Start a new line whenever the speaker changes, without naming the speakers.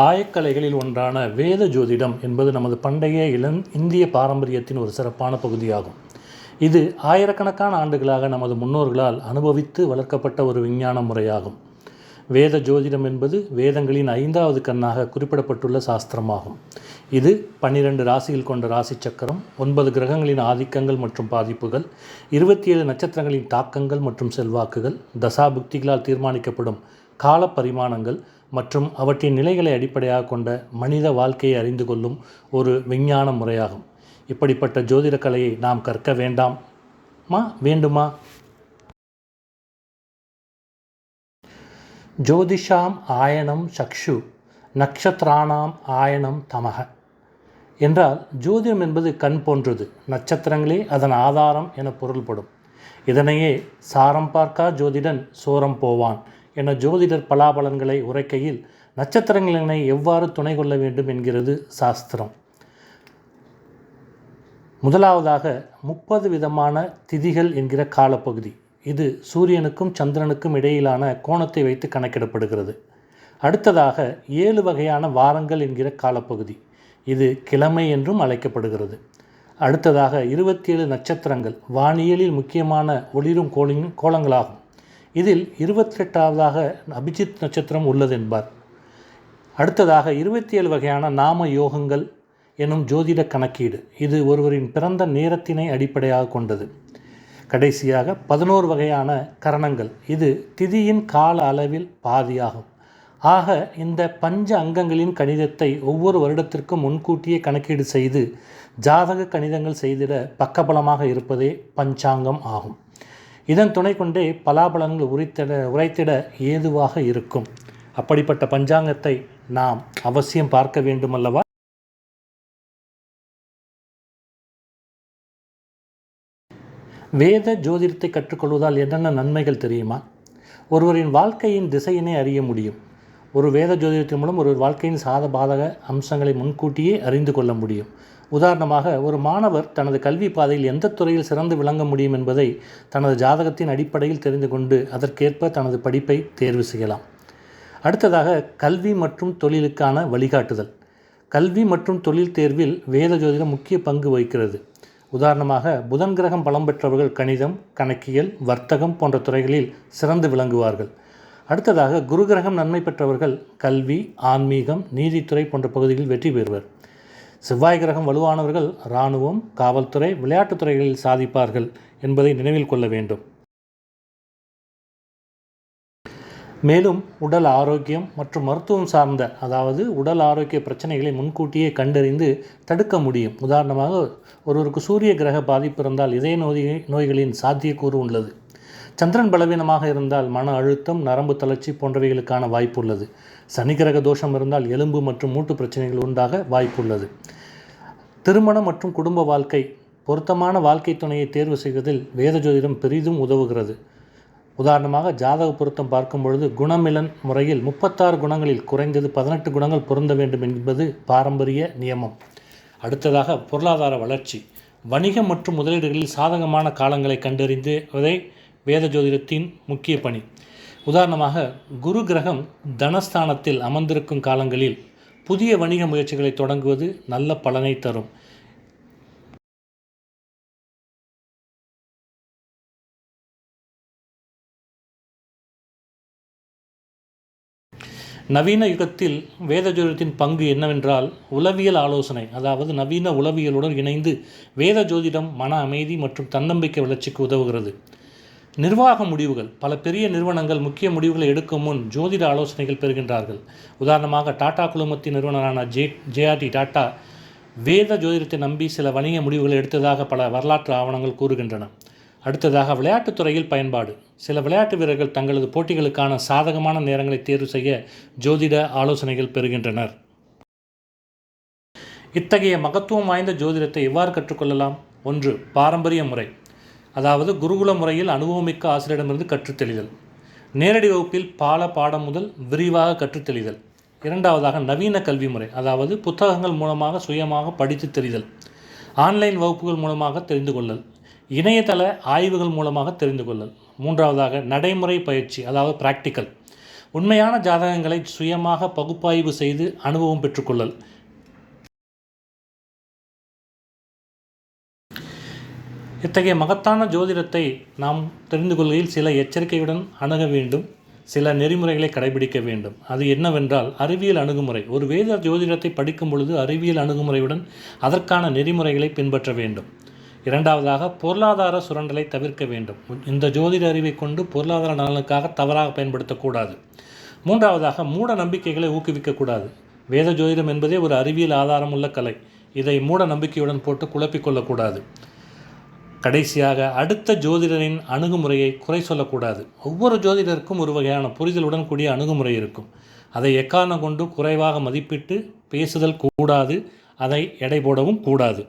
ஆயக்கலைகளில் ஒன்றான வேத ஜோதிடம் என்பது நமது பண்டைய இளம் இந்திய பாரம்பரியத்தின் ஒரு சிறப்பான பகுதியாகும். இது ஆயிரக்கணக்கான ஆண்டுகளாக நமது முன்னோர்களால் அனுபவித்து வளர்க்கப்பட்ட ஒரு விஞ்ஞான முறையாகும். வேத ஜோதிடம் என்பது வேதங்களின் ஐந்தாவது கண்ணாக குறிப்பிடப்பட்டுள்ள சாஸ்திரமாகும். இது பன்னிரண்டு ராசிகள் கொண்ட ராசி சக்கரம் ஒன்பது கிரகங்களின் ஆதிக்கங்கள் மற்றும் பாதிப்புகள் இருபத்தி ஏழு நட்சத்திரங்களின் தாக்கங்கள் மற்றும் செல்வாக்குகள் தசாபுக்திகளால் தீர்மானிக்கப்படும் கால பரிமாணங்கள் மற்றும் அவற்றின் நிலைகளை அடிப்படையாக கொண்ட மனித வாழ்க்கையை அறிந்து கொள்ளும் ஒரு விஞ்ஞான முறையாகும். இப்படிப்பட்ட ஜோதிட கலையை நாம் கற்க வேண்டாமா. வேண்டுமா? ஜோதிஷாம் ஆயனம் சக்ஷு நட்சத்திரானாம் ஆயனம் தமக. என்றால் ஜோதிடம் என்பது கண் போன்றது. நட்சத்திரங்களே அதன் ஆதாரம் என பொருள்படும். இதனையே சாரம் பார்க்கா ஜோதிடன் சோரம் போவான். என ஜோதிடர் பலாபலன்களை உரைக்கையில் நட்சத்திரங்களினை எவ்வாறு துணை கொள்ள வேண்டும் என்கிறது சாஸ்திரம். முதலாவதாக முப்பது விதமான திதிகள் என்கிற காலப்பகுதி. இது சூரியனுக்கும் சந்திரனுக்கும் இடையிலான கோணத்தை வைத்து கணக்கிடப்படுகிறது. அடுத்ததாக ஏழு வகையான வாரங்கள் என்கிற காலப்பகுதி. இது கிழமை என்றும் அழைக்கப்படுகிறது. அடுத்ததாக இருபத்தி ஏழு நட்சத்திரங்கள் வானியலில் முக்கியமான ஒளிரும் கோளின் கோலங்களாகும் இதில் இருபத்தெட்டாவதாக அபிஜித் நட்சத்திரம் உள்ளது என்பார் அடுத்ததாக இருபத்தி ஏழு வகையான நாம யோகங்கள் எனும் ஜோதிட கணக்கீடு. இது ஒருவரின் பிறந்த நேரத்தினை அடிப்படையாக கொண்டது. கடைசியாக பதினோரு வகையான கரணங்கள். இது திதியின் கால அளவில் பாதியாகும். ஆக இந்த பஞ்ச அங்கங்களின் கணிதத்தை ஒவ்வொரு வருடத்திற்கும் முன்கூட்டியே கணக்கீடு செய்து ஜாதக கணிதங்கள் செய்திட பக்கபலமாக இருப்பதே பஞ்சாங்கம் ஆகும். இதன் துணை கொண்டே பலாபலன்கள் உரைத்திட உரைத்திட ஏதுவாக இருக்கும். அப்படிப்பட்ட பஞ்சாங்கத்தை நாம் அவசியம் பார்க்க வேண்டுமல்லவா? வேத ஜோதிடத்தை கற்றுக்கொள்வதால் என்னென்ன நன்மைகள் தெரியுமா? ஒருவரின் வாழ்க்கையின் திசையினை அறிய முடியும். ஒரு வேத ஜோதிடத்தின் மூலம் ஒரு வாழ்க்கையின் சாத பாதக அம்சங்களை முன்கூட்டியே அறிந்து கொள்ள முடியும். உதாரணமாக ஒரு மாணவர் தனது கல்வி பாதையில் எந்த துறையில் சிறந்து விளங்க முடியும் என்பதை தனது ஜாதகத்தின் அடிப்படையில் தெரிந்து கொண்டு அதற்கேற்ப தனது படிப்பை தேர்வு செய்யலாம். அடுத்ததாக கல்வி மற்றும் தொழிலுக்கான வழிகாட்டுதல். கல்வி மற்றும் தொழில் தேர்வில் வேத ஜோதிடம் முக்கிய பங்கு வகிக்கிறது. உதாரணமாக புதன் கிரகம் பலம் பெற்றவர்கள் கணிதம் கணக்கியல் வர்த்தகம் போன்ற துறைகளில் சிறந்து விளங்குவார்கள். அடுத்ததாக குரு கிரகம் நன்மை பெற்றவர்கள் கல்வி ஆன்மீகம் நீதித்துறை போன்ற பகுதிகளில் வெற்றி பெறுவர். செவ்வாய் கிரகம் வலுவானவர்கள் இராணுவம் காவல்துறை விளையாட்டுத் துறைகளில் சாதிப்பார்கள் என்பதை நினைவில் கொள்ள வேண்டும். மேலும் உடல் ஆரோக்கியம் மற்றும் மருத்துவம் சார்ந்த அதாவது உடல் ஆரோக்கிய பிரச்சனைகளை முன்கூட்டியே கண்டறிந்து தடுக்க முடியும். உதாரணமாக ஒருவருக்கு சூரிய கிரக பாதிப்பு இருந்தால் இதய நோய் நோய்களின் சாத்தியக்கூறு உள்ளது. சந்திரன் பலவீனமாக இருந்தால் மன அழுத்தம் நரம்பு தளர்ச்சி போன்றவைகளுக்கான வாய்ப்பு உள்ளது. சனி கிரக தோஷம் இருந்தால் எலும்பு மற்றும் மூட்டு பிரச்சனைகள் உண்டாக வாய்ப்புள்ளது திருமணம் மற்றும் குடும்ப வாழ்க்கை பொருத்தமான வாழ்க்கை துணையை தேர்வு செய்வதில் வேத ஜோதிடம் பெரிதும் உதவுகிறது. உதாரணமாக ஜாதக பொருத்தம் பார்க்கும் பொழுது குணமிலன் முறையில் முப்பத்தாறு குணங்களில் குறைந்தது பதினெட்டு குணங்கள் பொருந்த வேண்டும் என்பது பாரம்பரிய நியமம். அடுத்ததாக பொருளாதார வளர்ச்சி. வணிகம் மற்றும் முதலீடுகளில் சாதகமான காலங்களை கண்டறிந்து கண்டறிந்துவதே வேத ஜோதிடத்தின் முக்கிய பணி. உதாரணமாக குரு கிரகம் தனஸ்தானத்தில் அமர்ந்திருக்கும் காலங்களில் புதிய வணிக முயற்சிகளை தொடங்குவது நல்ல பலனை தரும். நவீன யுகத்தில் வேதஜோதிடத்தின் பங்கு என்னவென்றால் உளவியல் ஆலோசனை அதாவது நவீன உளவியலுடன் இணைந்து வேத ஜோதிடம் மன அமைதி மற்றும் தன்னம்பிக்கை வளர்ச்சிக்கு உதவுகிறது. நிர்வாக முடிவுகள். பல பெரிய நிறுவனங்கள் முக்கிய முடிவுகளை எடுக்கும் முன் ஜோதிட ஆலோசனைகள் பெறுகின்றார்கள். உதாரணமாக டாடா குழுமத்தின் நிறுவனரான ஜே ஜேஆர்டி டாடா வேத ஜோதிடத்தை நம்பி சில வணிக முடிவுகளை எடுத்ததாக பல வரலாற்று ஆவணங்கள் கூறுகின்றன. அடுத்ததாக விளையாட்டுத் துறையில் பயன்பாடு. சில விளையாட்டு வீரர்கள் தங்களது போட்டிகளுக்கான சாதகமான நேரங்களை தேர்வு செய்ய ஜோதிட ஆலோசனைகள் பெறுகின்றனர். இத்தகைய மகத்துவம் வாய்ந்த ஜோதிடத்தை எவ்வாறு கற்றுக்கொள்ளலாம்? ஒன்று பாரம்பரிய முறை. அதாவது குருகுல முறையில் அனுபவமிக்க ஆசிரியரிடமிருந்து கற்றுத்தெளிதல். நேரடி வகுப்பில் பால பாடம் முதல் விரிவாக கற்றுத்தெளிதல். இரண்டாவதாக நவீன கல்வி முறை அதாவது புத்தகங்கள் மூலமாக சுயமாக படித்து தெரிதல். ஆன்லைன் வகுப்புகள் மூலமாக தெரிந்து கொள்ளல். இணையதள ஆய்வுகள் மூலமாக தெரிந்து கொள்ளல். மூன்றாவதாக நடைமுறை பயிற்சி அதாவது பிராக்டிக்கல் உண்மையான ஜாதகங்களை சுயமாக பகுப்பாய்வு செய்து அனுபவம் பெற்றுக்கொள்ளல் இத்தகைய மகத்தான ஜோதிடத்தை நாம் தெரிந்து கொள்கையில் சில எச்சரிக்கையுடன் அணுக வேண்டும் சில நெறிமுறைகளை கடைபிடிக்க வேண்டும். அது என்னவென்றால் அறிவியல் அணுகுமுறை. ஒரு வேத ஜோதிடத்தை படிக்கும் பொழுது அறிவியல் அணுகுமுறையுடன் அதற்கான நெறிமுறைகளை பின்பற்ற வேண்டும். இரண்டாவதாக பொருளாதார சுரண்டலை தவிர்க்க வேண்டும். இந்த ஜோதிட அறிவை கொண்டு பொருளாதார நலனுக்காக தவறாக பயன்படுத்தக்கூடாது. மூன்றாவதாக மூட நம்பிக்கைகளை ஊக்குவிக்கக்கூடாது வேத ஜோதிடம் என்பதே ஒரு அறிவியல் ஆதாரமுள்ள கலை. இதை மூட நம்பிக்கையுடன் போட்டு குழப்பிக்கொள்ளக்கூடாது கடைசியாக அடுத்த ஜோதிடரின் அணுகுமுறையை குறை சொல்லக்கூடாது. ஒவ்வொரு ஜோதிடருக்கும் ஒரு வகையான புரிதலுடன் கூடிய அணுகுமுறை இருக்கும். அதை எக்காரணம் கொண்டு குறைவாக மதிப்பிட்டு பேசுதல் கூடாது. அதை எடை போடவும் கூடாது.